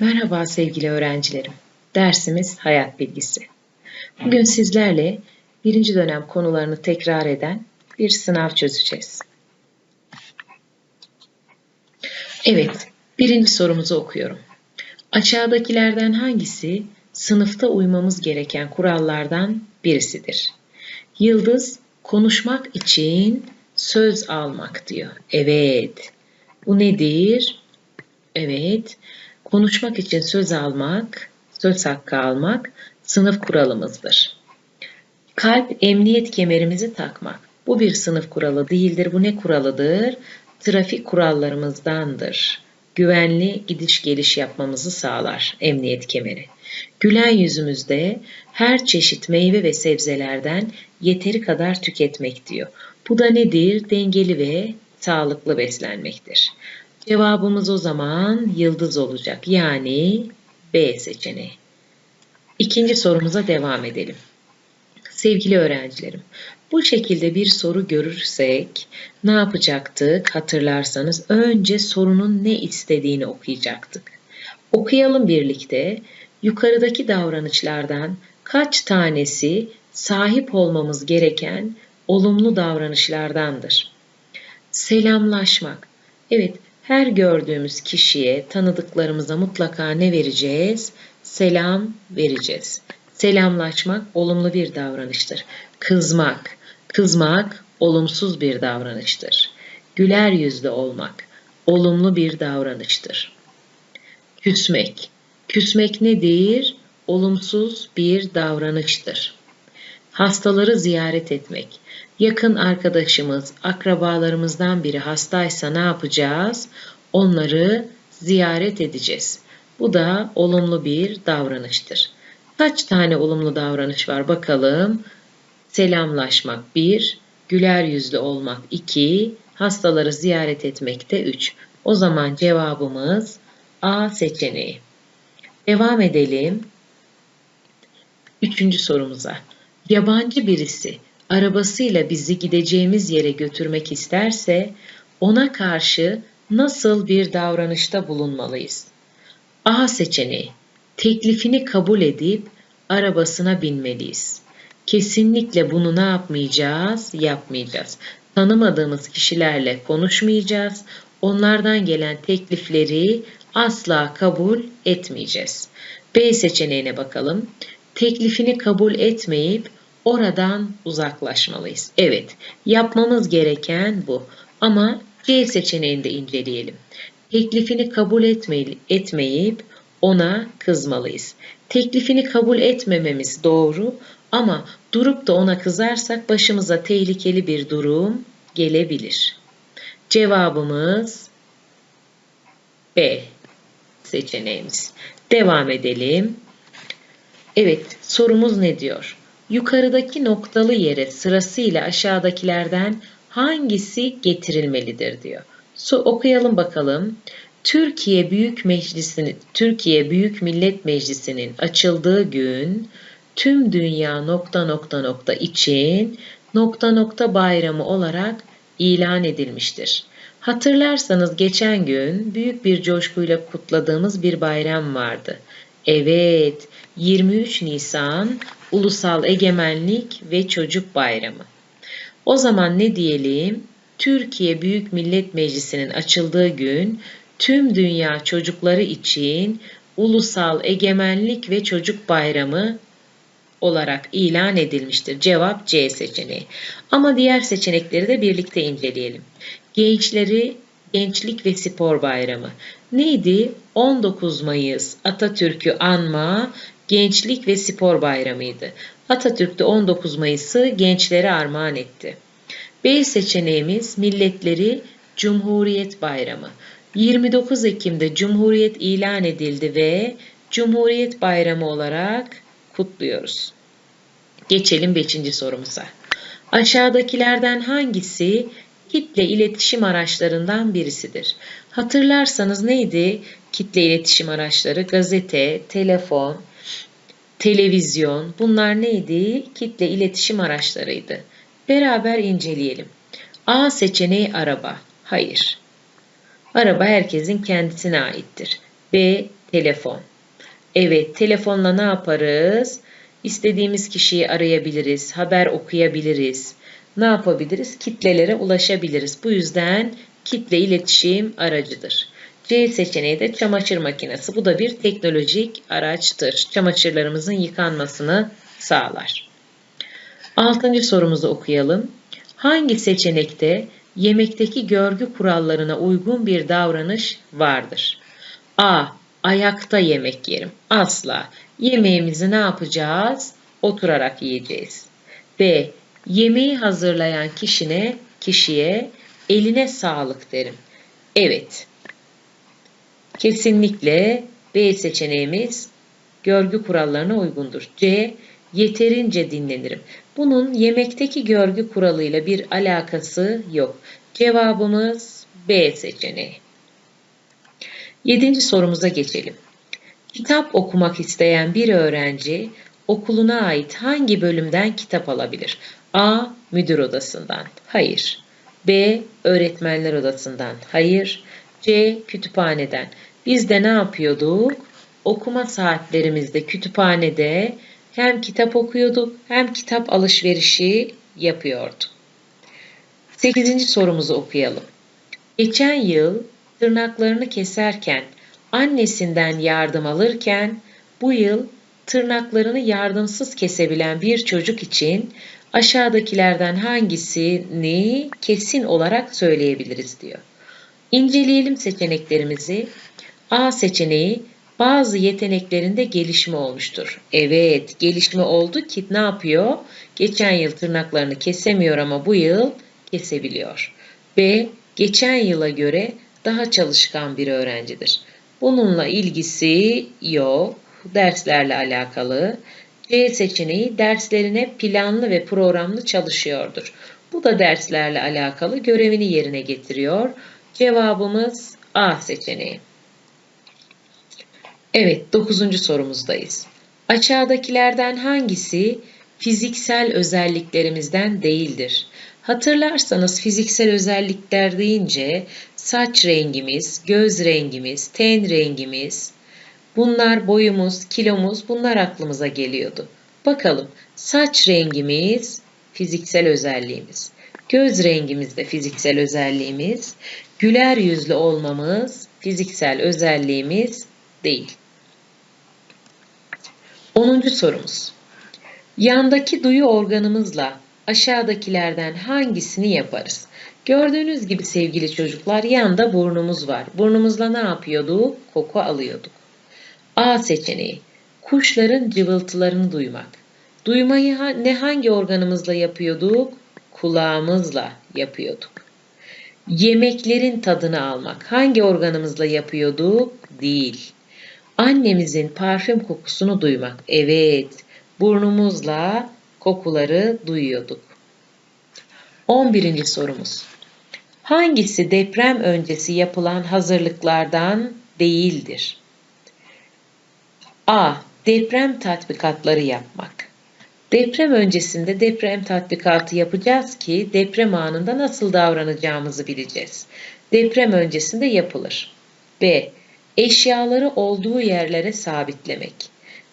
Merhaba sevgili öğrencilerim. Dersimiz hayat bilgisi. Bugün sizlerle birinci dönem konularını tekrar eden bir sınav çözeceğiz. Evet, birinci sorumuzu okuyorum. Aşağıdakilerden hangisi sınıfta uymamız gereken kurallardan birisidir? Yıldız konuşmak için söz almak diyor. Evet. Bu nedir? Evet. Konuşmak için söz almak, söz hakkı almak sınıf kuralımızdır. Kalp emniyet kemerimizi takmak. Bu bir sınıf kuralı değildir. Bu ne kuralıdır? Trafik kurallarımızdandır. Güvenli gidiş geliş yapmamızı sağlar emniyet kemeri. Gülen yüzümüzde her çeşit meyve ve sebzelerden yeteri kadar tüketmek diyor. Bu da nedir? Dengeli ve sağlıklı beslenmektir. Cevabımız o zaman yıldız olacak. Yani B seçeneği. İkinci sorumuza devam edelim. Sevgili öğrencilerim, bu şekilde bir soru görürsek ne yapacaktık? Hatırlarsanız önce sorunun ne istediğini okuyacaktık. Okuyalım birlikte. Yukarıdaki davranışlardan kaç tanesi sahip olmamız gereken olumlu davranışlardandır? Selamlaşmak. Evet, her gördüğümüz kişiye, tanıdıklarımıza mutlaka ne vereceğiz? Selam vereceğiz. Selamlaşmak olumlu bir davranıştır. Kızmak, kızmak olumsuz bir davranıştır. Güler yüzlü olmak olumlu bir davranıştır. Küsmek, küsmek nedir? Olumsuz bir davranıştır. Hastaları ziyaret etmek, yakın arkadaşımız, akrabalarımızdan biri hastaysa ne yapacağız? Onları ziyaret edeceğiz. Bu da olumlu bir davranıştır. Kaç tane olumlu davranış var bakalım. Selamlaşmak 1, güler yüzlü olmak 2, hastaları ziyaret etmek de 3. O zaman cevabımız A seçeneği. Devam edelim. Üçüncü sorumuza. Yabancı birisi arabasıyla bizi gideceğimiz yere götürmek isterse ona karşı nasıl bir davranışta bulunmalıyız? A seçeneği. Teklifini kabul edip arabasına binmeliyiz. Kesinlikle bunu ne yapmayacağız? Yapmayacağız. Tanımadığımız kişilerle konuşmayacağız. Onlardan gelen teklifleri asla kabul etmeyeceğiz. B seçeneğine bakalım. Teklifini kabul etmeyip oradan uzaklaşmalıyız. Evet, yapmamız gereken bu. Ama C seçeneğini de inceleyelim. Teklifini kabul etmeyip ona kızmalıyız. Teklifini kabul etmememiz doğru ama durup da ona kızarsak başımıza tehlikeli bir durum gelebilir. Cevabımız B seçeneğimiz. Devam edelim. Evet, sorumuz ne diyor? Yukarıdaki noktalı yere sırasıyla aşağıdakilerden hangisi getirilmelidir diyor. So, okuyalım bakalım. Türkiye Büyük Meclisi'nin Türkiye Büyük Millet Meclisi'nin açıldığı gün tüm dünya nokta nokta nokta için nokta nokta bayramı olarak ilan edilmiştir. Hatırlarsanız geçen gün büyük bir coşkuyla kutladığımız bir bayram vardı. Evet, 23 Nisan Ulusal Egemenlik ve Çocuk Bayramı. O zaman ne diyelim? Türkiye Büyük Millet Meclisi'nin açıldığı gün tüm dünya çocukları için Ulusal Egemenlik ve Çocuk Bayramı olarak ilan edilmiştir. Cevap C seçeneği. Ama diğer seçenekleri de birlikte inceleyelim. Gençleri Gençlik ve Spor Bayramı. Neydi? 19 Mayıs Atatürk'ü anma Gençlik ve Spor Bayramı'ydı. Atatürk de 19 Mayıs'ı gençlere armağan etti. B seçeneğimiz milletleri Cumhuriyet Bayramı. 29 Ekim'de Cumhuriyet ilan edildi ve Cumhuriyet Bayramı olarak kutluyoruz. Geçelim 5. sorumuza. Aşağıdakilerden hangisi kitle iletişim araçlarından birisidir? Hatırlarsanız neydi kitle iletişim araçları? Gazete, telefon, televizyon bunlar neydi? Kitle iletişim araçlarıydı. Beraber inceleyelim. A seçeneği araba. Hayır. Araba herkesin kendisine aittir. B telefon. Evet, telefonla ne yaparız? İstediğimiz kişiyi arayabiliriz, haber okuyabiliriz. Ne yapabiliriz? Kitlelere ulaşabiliriz. Bu yüzden kitle iletişim aracıdır. C seçeneği de çamaşır makinesi. Bu da bir teknolojik araçtır. Çamaşırlarımızın yıkanmasını sağlar. Altıncı sorumuzu okuyalım. Hangi seçenekte yemekteki görgü kurallarına uygun bir davranış vardır? A. Ayakta yemek yerim. Asla. Yemeğimizi ne yapacağız? Oturarak yiyeceğiz. B. Yemeği hazırlayan kişine, kişiye eline sağlık derim. Evet. Kesinlikle B seçeneğimiz görgü kurallarına uygundur. C. Yeterince dinlenirim. Bunun yemekteki görgü kuralıyla bir alakası yok. Cevabımız B seçeneği. Yedinci sorumuza geçelim. Kitap okumak isteyen bir öğrenci okuluna ait hangi bölümden kitap alabilir? A. Müdür odasından. Hayır. B. Öğretmenler odasından. Hayır. C. Kütüphaneden. Biz de ne yapıyorduk? Okuma saatlerimizde kütüphanede hem kitap okuyorduk hem kitap alışverişi yapıyorduk. Sekizinci sorumuzu okuyalım. Geçen yıl tırnaklarını keserken annesinden yardım alırken bu yıl tırnaklarını yardımsız kesebilen bir çocuk için aşağıdakilerden hangisini kesin olarak söyleyebiliriz diyor. İnceleyelim seçeneklerimizi. A seçeneği bazı yeteneklerinde gelişme olmuştur. Evet, gelişme oldu ki ne yapıyor? Geçen yıl tırnaklarını kesemiyor ama bu yıl kesebiliyor. B. Geçen yıla göre daha çalışkan bir öğrencidir. Bununla ilgisi yok. Derslerle alakalı. C seçeneği derslerine planlı ve programlı çalışıyordur. Bu da derslerle alakalı görevini yerine getiriyor. Cevabımız A seçeneği. Evet, dokuzuncu sorumuzdayız. Aşağıdakilerden hangisi fiziksel özelliklerimizden değildir? Hatırlarsanız fiziksel özellikler deyince saç rengimiz, göz rengimiz, ten rengimiz, bunlar boyumuz, kilomuz bunlar aklımıza geliyordu. Bakalım saç rengimiz fiziksel özelliğimiz. Göz rengimiz de fiziksel özelliğimiz. Güler yüzlü olmamız fiziksel özelliğimiz değil. 10. sorumuz. Yandaki duyu organımızla aşağıdakilerden hangisini yaparız? Gördüğünüz gibi sevgili çocuklar yanda burnumuz var. Burnumuzla ne yapıyorduk? Koku alıyorduk. A seçeneği. Kuşların cıvıltılarını duymak. Duymayı ne hangi organımızla yapıyorduk? Kulağımızla yapıyorduk. Yemeklerin tadını almak. Hangi organımızla yapıyorduk? Değil. Annemizin parfüm kokusunu duymak. Evet, burnumuzla kokuları duyuyorduk. 11. sorumuz. Hangisi deprem öncesi yapılan hazırlıklardan değildir? A. Deprem tatbikatları yapmak. Deprem öncesinde deprem tatbikatı yapacağız ki deprem anında nasıl davranacağımızı bileceğiz. Deprem öncesinde yapılır. B. Eşyaları olduğu yerlere sabitlemek.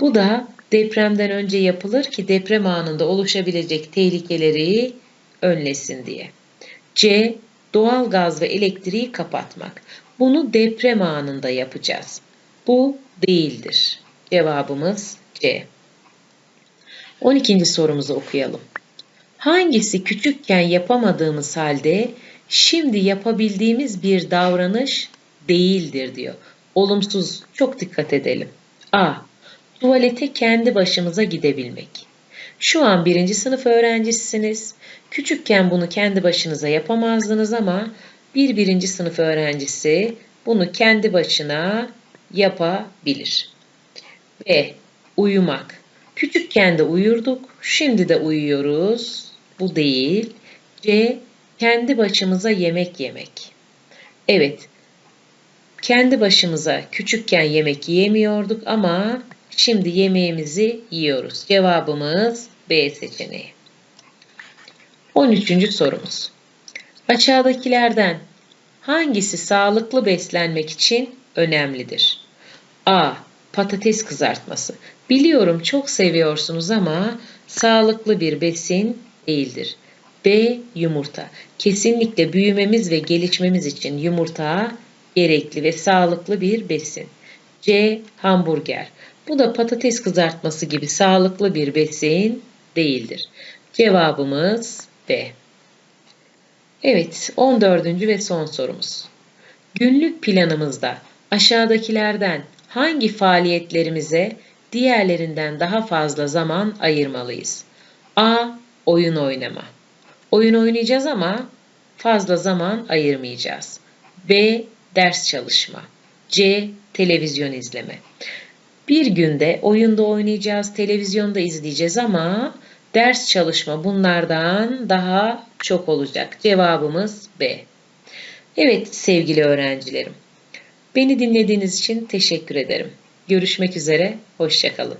Bu da depremden önce yapılır ki deprem anında oluşabilecek tehlikeleri önlesin diye. C. Doğal gaz ve elektriği kapatmak. Bunu deprem anında yapacağız. Bu değildir. Cevabımız C. 12. sorumuzu okuyalım. Hangisi küçükken yapamadığımız halde şimdi yapabildiğimiz bir davranış değildir diyor. Olumsuz çok dikkat edelim. A. Tuvalete kendi başımıza gidebilmek. Şu an birinci sınıf öğrencisiniz. Küçükken bunu kendi başınıza yapamazdınız ama bir birinci sınıf öğrencisi bunu kendi başına yapabilir. B. Uyumak. Küçükken de uyurduk, şimdi de uyuyoruz. Bu değil. C. Kendi başımıza yemek yemek. Evet, kendi başımıza küçükken yemek yiyemiyorduk ama şimdi yemeğimizi yiyoruz. Cevabımız B seçeneği. 13. sorumuz. Aşağıdakilerden hangisi sağlıklı beslenmek için önemlidir? A. Patates kızartması. Biliyorum çok seviyorsunuz ama sağlıklı bir besin değildir. B. Yumurta. Kesinlikle büyümemiz ve gelişmemiz için yumurta gerekli ve sağlıklı bir besin. C. Hamburger. Bu da patates kızartması gibi sağlıklı bir besin değildir. Cevabımız B. Evet, 14. ve son sorumuz. Günlük planımızda aşağıdakilerden hangi faaliyetlerimize diğerlerinden daha fazla zaman ayırmalıyız? A. Oyun oynama. Oyun oynayacağız ama fazla zaman ayırmayacağız. B. Ders çalışma. C. Televizyon izleme. Bir günde oyunda oynayacağız, televizyonda izleyeceğiz ama ders çalışma bunlardan daha çok olacak. Cevabımız B. Evet sevgili öğrencilerim. Beni dinlediğiniz için teşekkür ederim. Görüşmek üzere, hoşçakalın.